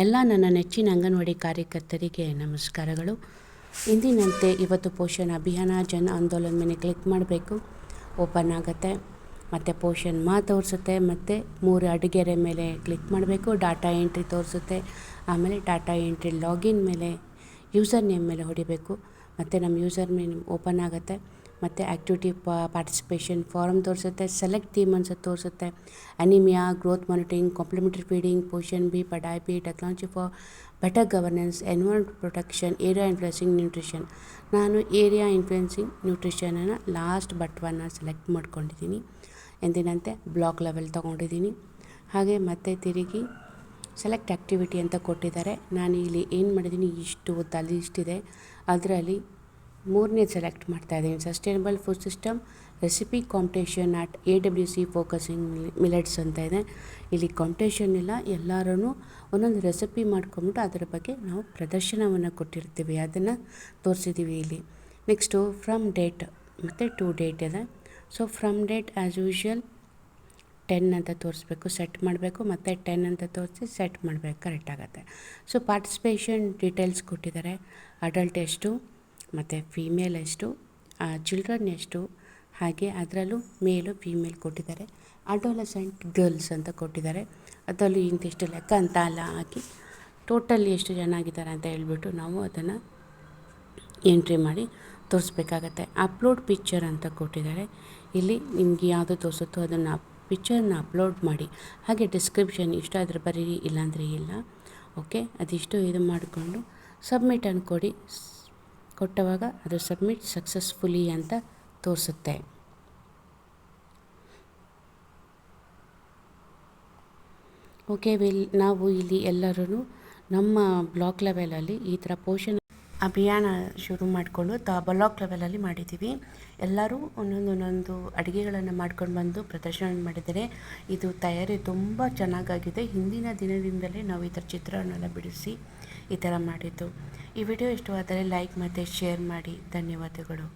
ಎಲ್ಲ ನನ್ನ ನೆಚ್ಚಿನ ಅಂಗನವಾಡಿ ಕಾರ್ಯಕರ್ತರಿಗೆ ನಮಸ್ಕಾರಗಳು. ಇಂದಿನಂತೆ ಇವತ್ತು ಪೋಷಣ ಅಭಿಯಾನ, ಜನ ಆಂದೋಲನ ಮೇಲೆ ಕ್ಲಿಕ್ ಮಾಡಬೇಕು. ಓಪನ್ ಆಗುತ್ತೆ. ಮತ್ತು ಪೋಷಣ್ ಮಾ ತೋರಿಸುತ್ತೆ. ಮತ್ತು ಮೂರು ಅಡುಗೆರೆ ಮೇಲೆ ಕ್ಲಿಕ್ ಮಾಡಬೇಕು. ಡಾಟಾ ಎಂಟ್ರಿ ತೋರಿಸುತ್ತೆ. ಆಮೇಲೆ ಡಾಟಾ ಎಂಟ್ರಿ ಲಾಗಿನ್ ಮೇಲೆ, ಯೂಸರ್ ನೇಮ್ ಮೇಲೆ ಹೊಡಿಬೇಕು. ಮತ್ತು ನಮ್ಮ ಯೂಸರ್ ನೇಮ್ ಓಪನ್ ಆಗುತ್ತೆ. ಮತ್ತು ಆ್ಯಕ್ಟಿವಿಟಿ ಪಾರ್ಟಿಸಿಪೇಷನ್ ಫಾರಮ್ ತೋರಿಸುತ್ತೆ ಸೆಲೆಕ್ಟ್ ಥೀಮ್ ಅನ್ಸುತ್ತೆ ತೋರಿಸುತ್ತೆ. Anaemia growth monitoring complementary feeding Poshan Bhi Padhai Bhi technology for better governance environment protection area influencing nutrition ನಾನು ಏರಿಯಾ ಇನ್ಫ್ಲುಯೆನ್ಸಿಂಗ್ ನ್ಯೂಟ್ರಿಷನನ್ನು ಲಾಸ್ಟ್ ಬಟ್ವನ್ನು ಸೆಲೆಕ್ಟ್ ಮಾಡ್ಕೊಂಡಿದ್ದೀನಿ. ಎಂದಿನಂತೆ ಬ್ಲಾಕ್ ಲೆವೆಲ್ ತೊಗೊಂಡಿದ್ದೀನಿ. ಹಾಗೆ ಮತ್ತೆ ತಿರುಗಿ ಸೆಲೆಕ್ಟ್ ಆ್ಯಕ್ಟಿವಿಟಿ ಅಂತ ಕೊಟ್ಟಿದ್ದಾರೆ. ನಾನು ಇಲ್ಲಿ ಏನು ಮಾಡಿದ್ದೀನಿ, ಇಷ್ಟು ಉದ್ದ ಇಷ್ಟಿದೆ ಅದರಲ್ಲಿ ಮೂರನೇ ಸೆಲೆಕ್ಟ್ ಮಾಡ್ತಾ ಇದ್ದೀನಿ. Sustainable food system recipe competition at A W C focusing millets ಅಂತ ಇದೆ. ಇಲ್ಲಿ ಕಾಂಪಿಟೇಷನ್ ಇಲ್ಲ ಎಲ್ಲರೂ ಒಂದೊಂದು ರೆಸಿಪಿ ಮಾಡ್ಕೊಂಬಿಟ್ಟು ಅದರ ಬಗ್ಗೆ ನಾವು ಪ್ರದರ್ಶನವನ್ನು ಕೊಟ್ಟಿರ್ತೀವಿ. ಅದನ್ನು ತೋರಿಸಿದ್ದೀವಿ ಇಲ್ಲಿ. ನೆಕ್ಸ್ಟು ಫ್ರಮ್ ಡೇಟ್ ಮತ್ತು ಟು ಡೇಟ್ ಇದೆ. So from date as usual ten ಅಂತ ತೋರಿಸ್ಬೇಕು ಸೆಟ್ ಮಾಡಬೇಕು, ಮತ್ತು ಟೆನ್ ಅಂತ ತೋರಿಸಿ ಸೆಟ್ ಮಾಡಬೇಕು ಕರೆಕ್ಟ್ ಆಗುತ್ತೆ. ಸೊ ಪಾರ್ಟಿಸಿಪೇಷನ್ ಡೀಟೇಲ್ಸ್ ಕೊಟ್ಟಿದ್ದಾರೆ. ಅಡಲ್ಟ್ ಎಷ್ಟು ಮತ್ತು ಫೀಮೇಲ್ ಎಷ್ಟು ಚಿಲ್ಡ್ರನ್ ಎಷ್ಟು ಹಾಗೆ ಅದರಲ್ಲೂ ಮೇಲು ಫೀಮೇಲ್ ಕೊಟ್ಟಿದ್ದಾರೆ. ಅಡೋಲಸೆಂಟ್ ಗರ್ಲ್ಸ್ ಅಂತ ಕೊಟ್ಟಿದ್ದಾರೆ. ಅದರಲ್ಲೂ ಇಂತಿಷ್ಟು ಲೆಕ್ಕ ಅಂತ ಎಲ್ಲ ಹಾಕಿ ಟೋಟಲ್ ಎಷ್ಟು ಜನ ಆಗಿದ್ದಾರೆ ಅಂತ ಹೇಳ್ಬಿಟ್ಟು ನಾವು ಅದನ್ನು ಎಂಟ್ರಿ ಮಾಡಿ ತೋರಿಸ್ಬೇಕಾಗತ್ತೆ. ಅಪ್ಲೋಡ್ ಪಿಕ್ಚರ್ ಅಂತ ಕೊಟ್ಟಿದ್ದಾರೆ. ಇಲ್ಲಿ ನಿಮಗೆ ಯಾವುದು ತೋರಿಸುತ್ತೋ ಅದನ್ನು ಪಿಕ್ಚರ್ನ ಅಪ್ಲೋಡ್ ಮಾಡಿ. ಹಾಗೆ ಡಿಸ್ಕ್ರಿಪ್ಷನ್ ಇಷ್ಟ ಆದರೆ ಬರೀರಿ ಇಲ್ಲಾಂದರೆ ಇಲ್ಲ. ಓಕೆ ಅದಿಷ್ಟು ಇದು ಮಾಡಿಕೊಂಡು ಸಬ್ಮಿಟ್ ಕೊಡಿ ಕೊಟ್ಟವಾಗ ಅದು ಸಬ್ಮಿಟ್ ಸಕ್ಸಸ್ಫುಲಿ ಅಂತ ತೋರಿಸುತ್ತೆ. ಓಕೆ, ವಿಲ್, ನಾವು ಇಲ್ಲಿ ಎಲ್ಲರೂ ನಮ್ಮ ಬ್ಲಾಕ್ ಲೆವೆಲಲ್ಲಿ ಈ ಥರ ಪೋಷನ್ ಅಭಿಯಾನ ಶುರು ಮಾಡಿಕೊಂಡು ತ ಬ್ಲಾಕ್ ಲೆವೆಲಲ್ಲಿ ಮಾಡಿದ್ದೀವಿ. ಎಲ್ಲರೂ ಒಂದೊಂದು ಒಂದೊಂದು ಅಡುಗೆಗಳನ್ನು ಮಾಡ್ಕೊಂಡು ಬಂದು ಪ್ರದರ್ಶನ ಮಾಡಿದ್ದಾರೆ. ಇದು ತಯಾರಿ ತುಂಬ ಚೆನ್ನಾಗಾಗಿದೆ. ಹಿಂದಿನ ದಿನದಿಂದಲೇ ನಾವು ಈ ಥರ ಚಿತ್ರವನ್ನೆಲ್ಲ ಬಿಡಿಸಿ ಈ ಥರ ಮಾಡಿದ್ದು. ಈ ವಿಡಿಯೋ ಇಷ್ಟವಾದರೆ ಲೈಕ್ ಮತ್ತು ಶೇರ್ ಮಾಡಿ. ಧನ್ಯವಾದಗಳು.